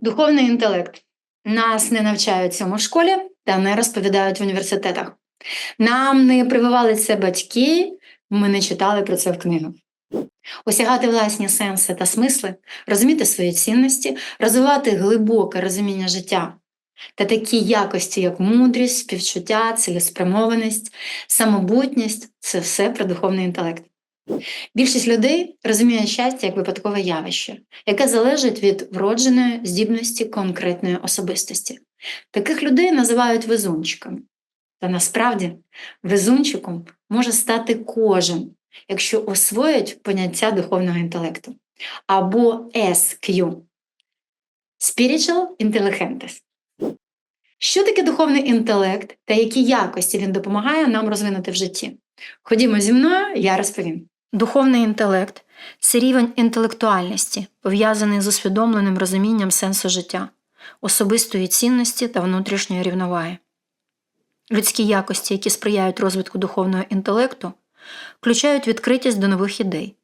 Духовний інтелект. Нас не навчають цьому в школі та не розповідають в університетах. Нам не прививали це батьки, ми не читали про це в книгах. Осягати власні сенси та смисли, розуміти свої цінності, розвивати глибоке розуміння життя та такі якості, як мудрість, співчуття, цілеспрямованість, самобутність це все про духовний інтелект. Більшість людей розуміє щастя як випадкове явище, яке залежить від вродженої здібності конкретної особистості. Таких людей називають везунчиками. Та насправді везунчиком може стати кожен, якщо освоїть поняття духовного інтелекту або SQ Spiritual Intelligence. Що таке духовний інтелект та які якості він допомагає нам розвинути в житті? Ходімо зі мною, я розповім. Духовний інтелект це рівень інтелектуальності, пов'язаний з усвідомленим розумінням сенсу життя, особистої цінності та внутрішньої рівноваги. Людські якості, які сприяють розвитку духовного інтелекту, включають відкритість до нових ідей,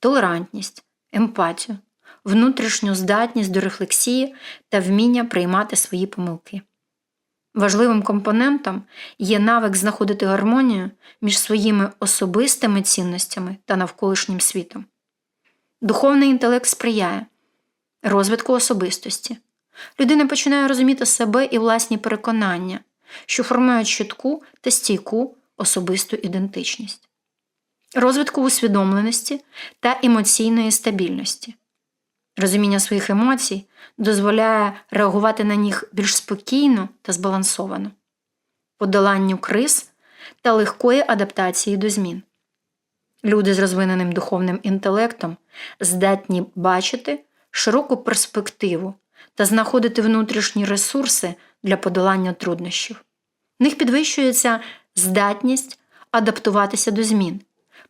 толерантність, емпатію, внутрішню здатність до рефлексії та вміння приймати свої помилки. Важливим компонентом є навик знаходити гармонію між своїми особистими цінностями та навколишнім світом. Духовний інтелект сприяє розвитку особистості. Людина починає розуміти себе і власні переконання, що формують чітку та стійку особисту ідентичність, розвитку усвідомленості та емоційної стабільності. Розуміння своїх емоцій дозволяє реагувати на них більш спокійно та збалансовано, подоланню криз та легкої адаптації до змін. Люди з розвиненим духовним інтелектом здатні бачити широку перспективу та знаходити внутрішні ресурси для подолання труднощів. В них підвищується здатність адаптуватися до змін,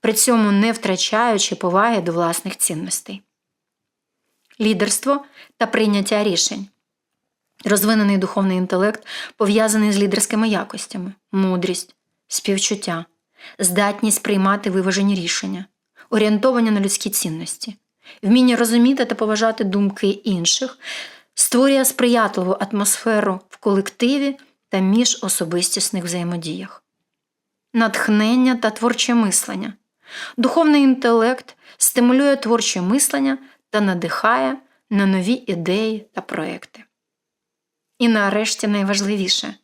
при цьому не втрачаючи поваги до власних цінностей лідерство та прийняття рішень. Розвинений духовний інтелект пов'язаний з лідерськими якостями, мудрість, співчуття, здатність приймати виважені рішення, орієнтовані на людські цінності, вміння розуміти та поважати думки інших, створює сприятливу атмосферу в колективі та міжособистісних взаємодіях, натхнення та творче мислення. Духовний інтелект стимулює творче мислення та надихає на нові ідеї та проекти. І нарешті найважливіше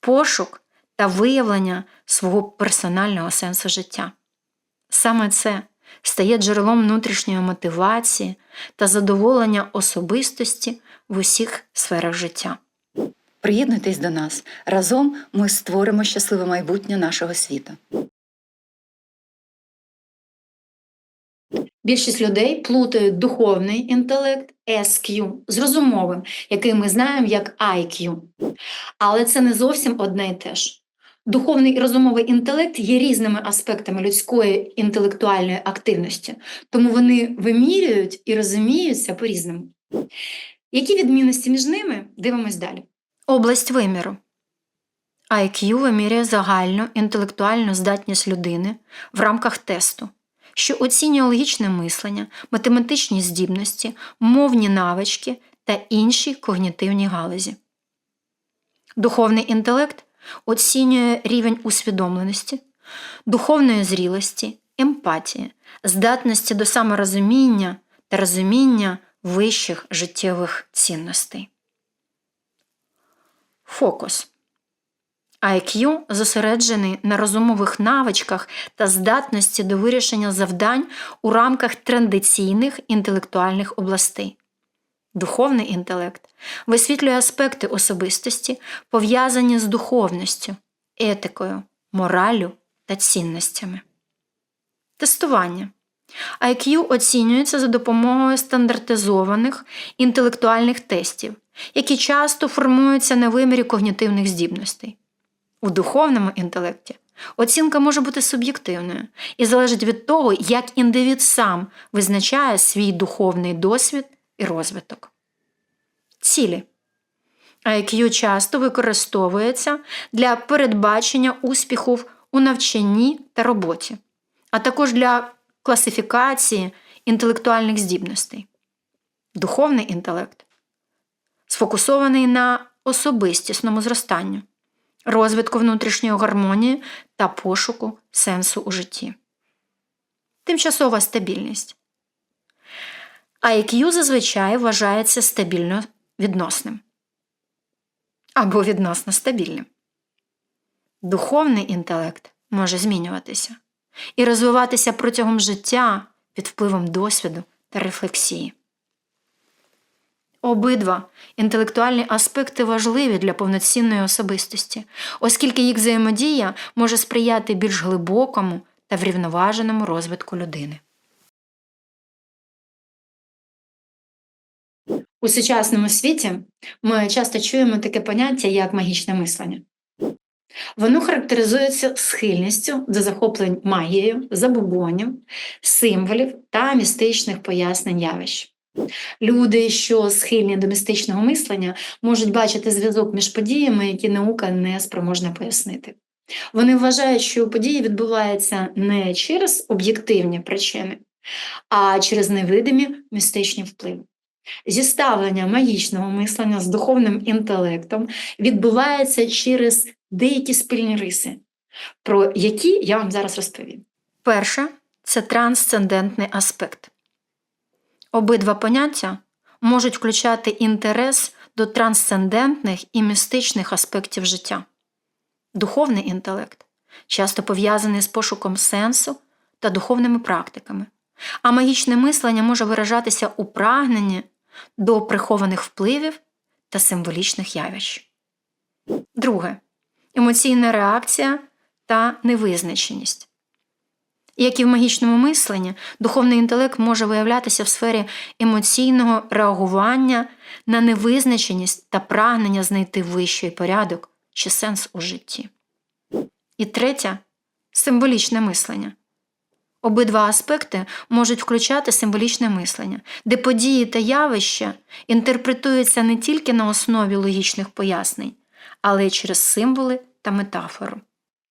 пошук та виявлення свого персонального сенсу життя. Саме це стає джерелом внутрішньої мотивації та задоволення особистості в усіх сферах життя. Приєднуйтесь до нас разом ми створимо щасливе майбутнє нашого світу. Більшість людей плутають духовний інтелект SQ з розумовим, який ми знаємо як IQ. Але це не зовсім одне і те ж. Духовний і розумовий інтелект є різними аспектами людської інтелектуальної активності, тому вони вимірюють і розуміються по-різному. Які відмінності між ними дивимось далі? Область виміру. IQ вимірює загальну інтелектуальну здатність людини в рамках тесту що оцінює логічне мислення, математичні здібності, мовні навички та інші когнітивні галузі. Духовний інтелект оцінює рівень усвідомленості, духовної зрілості, емпатії, здатності до саморозуміння та розуміння вищих життєвих цінностей. Фокус IQ зосереджений на розумових навичках та здатності до вирішення завдань у рамках традиційних інтелектуальних областей. Духовний інтелект висвітлює аспекти особистості, пов'язані з духовністю, етикою, мораллю та цінностями. Тестування. IQ оцінюється за допомогою стандартизованих інтелектуальних тестів, які часто формуються на вимірі когнітивних здібностей. У духовному інтелекті оцінка може бути суб'єктивною і залежить від того, як індивід сам визначає свій духовний досвід і розвиток. Цілі IQ часто використовується для передбачення успіхів у навчанні та роботі, а також для класифікації інтелектуальних здібностей. Духовний інтелект сфокусований на особистісному зростанню, розвитку внутрішньої гармонії та пошуку сенсу у житті. Тимчасова стабільність. IQ зазвичай вважається стабільно відносним або відносно стабільним. Духовний інтелект може змінюватися і розвиватися протягом життя під впливом досвіду та рефлексії. Обидва інтелектуальні аспекти важливі для повноцінної особистості, оскільки їх взаємодія може сприяти більш глибокому та врівноваженому розвитку людини. У сучасному світі ми часто чуємо таке поняття, як магічне мислення. Воно характеризується схильністю до захоплень магією, забобонів, символів та містичних пояснень явищ. Люди, що схильні до містичного мислення, можуть бачити зв'язок між подіями, які наука не спроможна пояснити. Вони вважають, що події відбуваються не через об'єктивні причини, а через невидимі містичні впливи. Зіставлення магічного мислення з духовним інтелектом відбувається через деякі спільні риси, про які я вам зараз розповім. Перше це трансцендентний аспект. Обидва поняття можуть включати інтерес до трансцендентних і містичних аспектів життя. Духовний інтелект часто пов'язаний з пошуком сенсу та духовними практиками, а магічне мислення може виражатися у прагненні до прихованих впливів та символічних явищ. Друге емоційна реакція та невизначеність. Як і в магічному мисленні, духовний інтелект може виявлятися в сфері емоційного реагування на невизначеність та прагнення знайти вищий порядок чи сенс у житті. І третє символічне мислення. Обидва аспекти можуть включати символічне мислення, де події та явища інтерпретуються не тільки на основі логічних пояснень, але й через символи та метафору.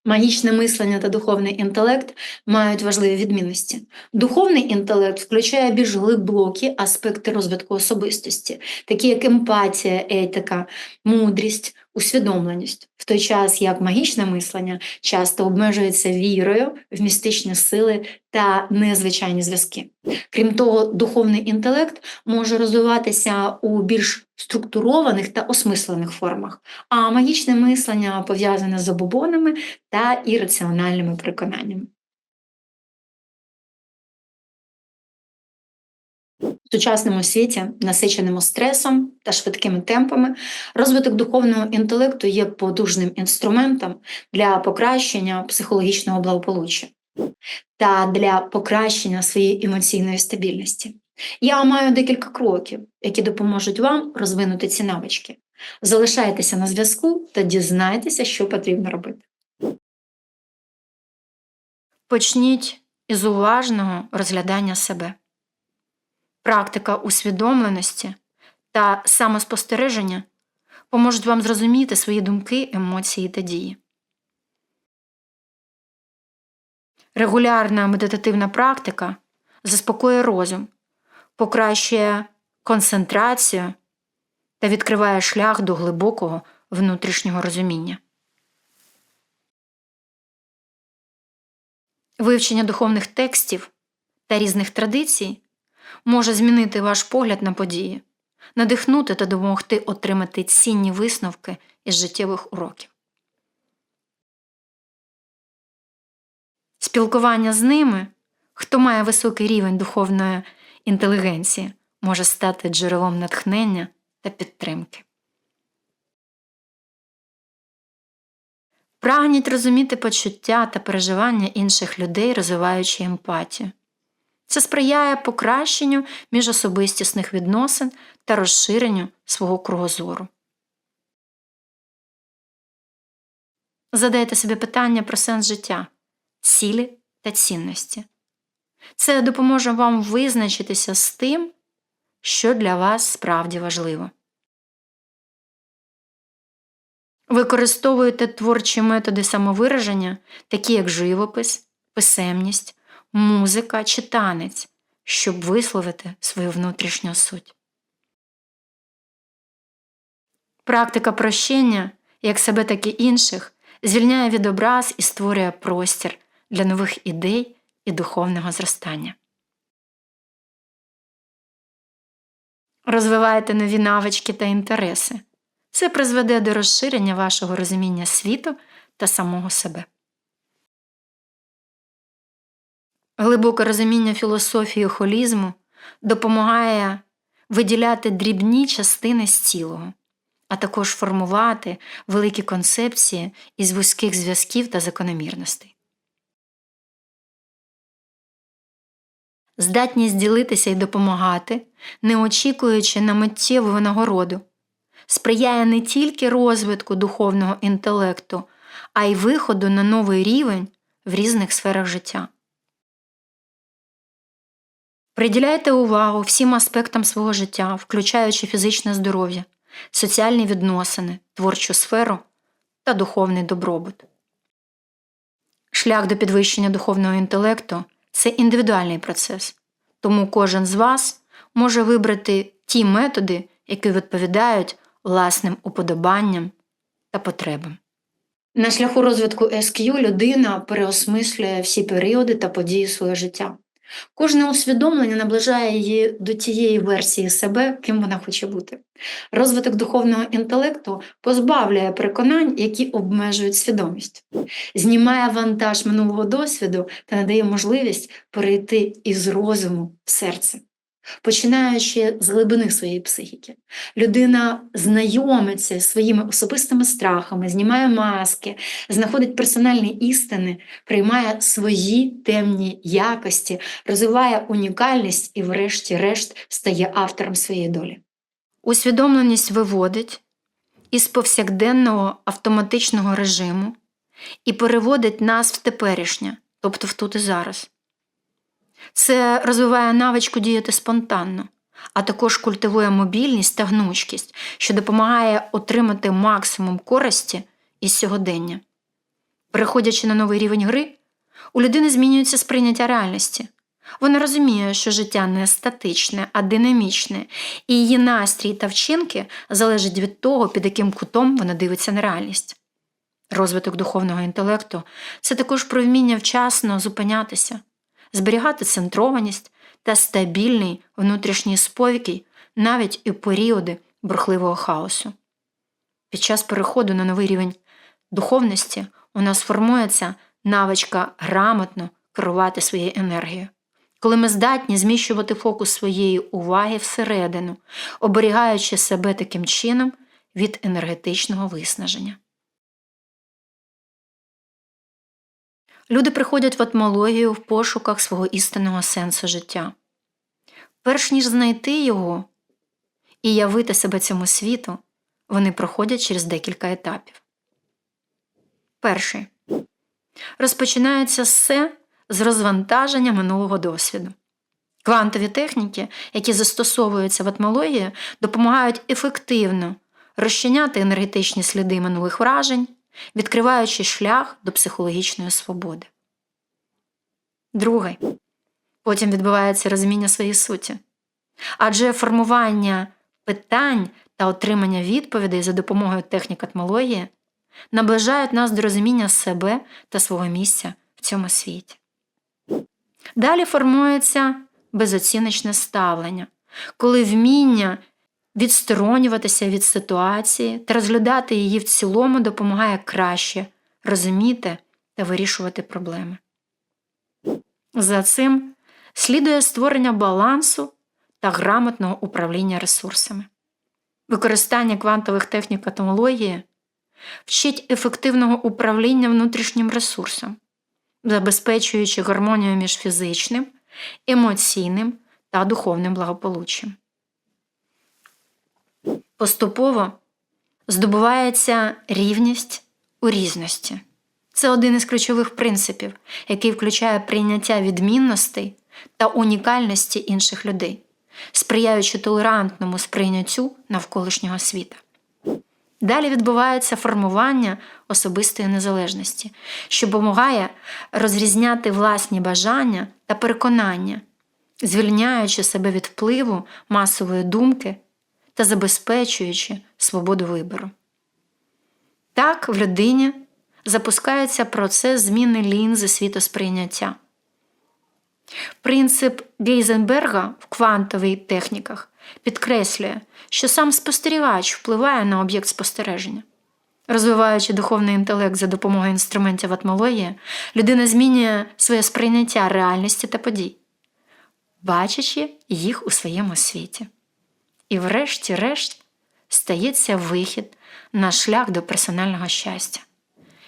Магічне мислення та духовний інтелект мають важливі відмінності. Духовний інтелект включає більш глибокі аспекти розвитку особистості, такі як емпатія, етика, мудрість, усвідомленість, в той час як магічне мислення часто обмежується вірою в містичні сили та незвичайні зв'язки. Крім того, духовний інтелект може розвиватися у більш структурованих та осмислених формах, а магічне мислення пов'язане з забобонами та ірраціональними переконаннями. Сучасному світі, насиченому стресом та швидкими темпами, розвиток духовного інтелекту є потужним інструментом для покращення психологічного благополуччя та для покращення своєї емоційної стабільності. Я маю декілька кроків, які допоможуть вам розвинути ці навички. Залишайтеся на зв'язку та дізнайтеся, що потрібно робити. Почніть із уважного розглядання себе. Практика усвідомленості та самоспостереження поможуть вам зрозуміти свої думки, емоції та дії. Регулярна медитативна практика заспокоює розум, покращує концентрацію та відкриває шлях до глибокого внутрішнього розуміння. Вивчення духовних текстів та різних традицій може змінити ваш погляд на події, надихнути та допомогти отримати цінні висновки із життєвих уроків. Спілкування з ними, хто має високий рівень духовної інтелігенції, може стати джерелом натхнення та підтримки. Прагніть розуміти почуття та переживання інших людей, розвиваючи емпатію. Це сприяє покращенню міжособистісних відносин та розширенню свого кругозору. Задайте собі питання про сенс життя, цілі та цінності. Це допоможе вам визначитися з тим, що для вас справді важливо. Використовуйте творчі методи самовираження, такі як живопис, писемність, музика чи танець, щоб висловити свою внутрішню суть. Практика прощення, як себе, так і інших, звільняє від образ і створює простір для нових ідей і духовного зростання. Розвивайте нові навички та інтереси. Це призведе до розширення вашого розуміння світу та самого себе. Глибоке розуміння філософії холізму допомагає виділяти дрібні частини з цілого, а також формувати великі концепції із вузьких зв'язків та закономірностей. Здатність ділитися і допомагати, не очікуючи на миттєву винагороду, сприяє не тільки розвитку духовного інтелекту, а й виходу на новий рівень в різних сферах життя. Приділяйте увагу всім аспектам свого життя, включаючи фізичне здоров'я, соціальні відносини, творчу сферу та духовний добробут. Шлях до підвищення духовного інтелекту це індивідуальний процес, тому кожен з вас може вибрати ті методи, які відповідають власним уподобанням та потребам. На шляху розвитку SQ людина переосмислює всі періоди та події свого життя. Кожне усвідомлення наближає її до тієї версії себе, ким вона хоче бути. Розвиток духовного інтелекту позбавляє переконань, які обмежують свідомість, знімає вантаж минулого досвіду та надає можливість перейти із розуму в серце. Починаючи з глибини своєї психіки, людина знайомиться зі своїми особистими страхами, знімає маски, знаходить персональні істини, приймає свої темні якості, розвиває унікальність і, врешті-решт, стає автором своєї долі. Усвідомленість виводить із повсякденного автоматичного режиму і переводить нас в теперішнє, тобто в тут і зараз. Це розвиває навичку діяти спонтанно, а також культивує мобільність та гнучкість, що допомагає отримати максимум користі із сьогодення. Переходячи на новий рівень гри, у людини змінюється сприйняття реальності. Вона розуміє, що життя не статичне, а динамічне, і її настрій та вчинки залежать від того, під яким кутом вона дивиться на реальність. Розвиток духовного інтелекту це також про вміння вчасно зупинятися, зберігати центрованість та стабільний внутрішній спокій навіть у періоди бурхливого хаосу. Під час переходу на новий рівень духовності у нас формується навичка грамотно керувати своєю енергією, коли ми здатні зміщувати фокус своєї уваги всередину, оберігаючи себе таким чином від енергетичного виснаження. Люди приходять в атмологію в пошуках свого істинного сенсу життя. Перш ніж знайти його і явити себе цьому світу, вони проходять через декілька етапів. Перший розпочинається все з розвантаження минулого досвіду. Квантові техніки, які застосовуються в атмології, допомагають ефективно розчиняти енергетичні сліди минулих вражень, відкриваючи шлях до психологічної свободи. Другий. Потім відбувається розуміння своєї суті. Адже формування питань та отримання відповідей за допомогою технік атмології наближають нас до розуміння себе та свого місця в цьому світі. Далі формується безоціночне ставлення, коли вміння відсторонюватися від ситуації та розглядати її в цілому допомагає краще розуміти та вирішувати проблеми. За цим слідує створення балансу та грамотного управління ресурсами. Використання квантових технік атомології вчить ефективного управління внутрішнім ресурсом, забезпечуючи гармонію між фізичним, емоційним та духовним благополуччям. Поступово здобувається рівність у різності. Це один із ключових принципів, який включає прийняття відмінностей та унікальності інших людей, сприяючи толерантному сприйняттю навколишнього світа. Далі відбувається формування особистої незалежності, що допомагає розрізняти власні бажання та переконання, звільняючи себе від впливу масової думки та забезпечуючи свободу вибору. Так в людині запускається процес зміни лінзи світосприйняття. Принцип Гейзенберга в квантових техніках підкреслює, що сам спостерігач впливає на об'єкт спостереження. Розвиваючи духовний інтелект за допомогою інструментів атмології, людина змінює своє сприйняття реальності та подій, бачачи їх у своєму світі. І, врешті-решт, стається вихід на шлях до персонального щастя.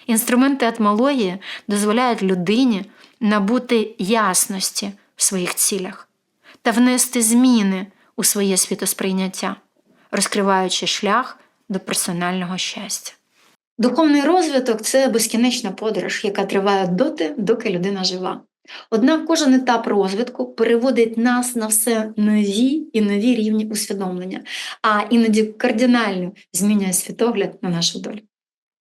Інструменти атмології дозволяють людині набути ясності в своїх цілях та внести зміни у своє світосприйняття, розкриваючи шлях до персонального щастя. Духовний розвиток це безкінечна подорож, яка триває доти, доки людина жива. Однак кожен етап розвитку переводить нас на все нові і нові рівні усвідомлення, а іноді кардинально змінює світогляд на нашу долю.